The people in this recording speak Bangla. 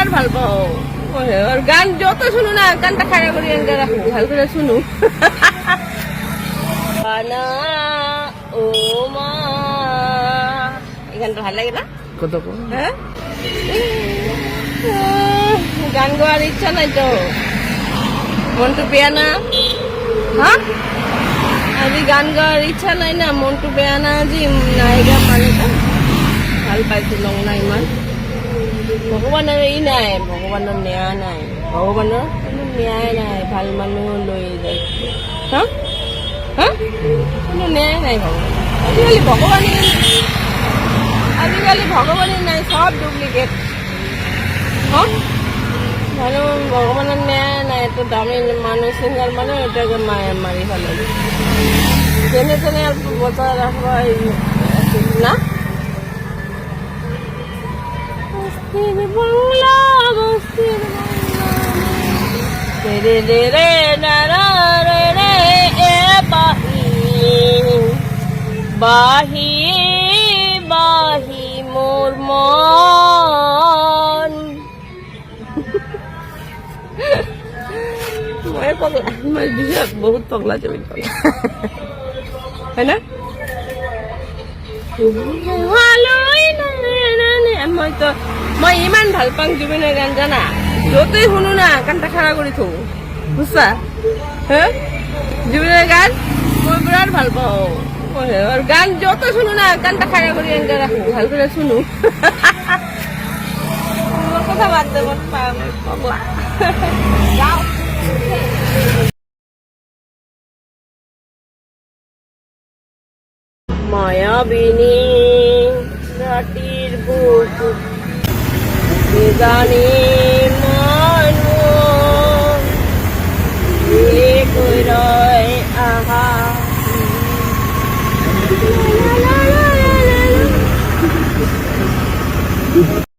বিরাট ভালো পাও। ওরে, গান যত শুনু না গানটা খাড়া করে রাখো ভালো করে শুনু। না ও মা। এই গানটা ভালো লাগে না? কত হ্যাঁ গান গাওয়ার ইচ্ছা নাই তো মনটু পেয়া না? হ্যাঁ আজি গান গাওয়ার ইচ্ছা নাই না মনটু বেয়া না আজি নায়িকা মানুহটা ভালো পাইছিলোঁ না ইমান। ভগৱানৰ ই নাই ভগৱানৰ ন্যায় নাই ভগৱানৰ কোনো ন্যায় নাই ভালো মানুহ লৈ যায় হা হা কোনো ন্যায় নাই ভগৱান আজিকালি ভগৱানে আজিকালি ভগৱানে নাই সব ডুপ্লিকেট হা মানুহ ভগৱানৰ ন্যায় নাই এইটো দামী মানুহ ছিংগাৰ মানুহ এটাকে মাৰি পেলালে যেনে তেনে বচাই ৰাখিব না বস্তির বাংলা বস্তির বাংলা রে রে রে না রে রে এ বাহি বাহি বাহি মোর মন মই পগলা মই বহুত পগলা পগলা হয় না ভালোই। মই তো মই ইমান ভালো পাওঁ জুবিনৰ গান জানা। য'তেই শুনো না কাণটা খাৰা কৰি থওঁ। বুজছা? হে? জুবিনৰ গান? মই বিৰাট ভালো পাওঁ। ওরে, গান যত শুনো না গানটা খাড়া করে গানটা রাখো ভালো করে শুনু। কথা বাদ দেবো যাও। মায়াবিনী রাটির বুক 去找你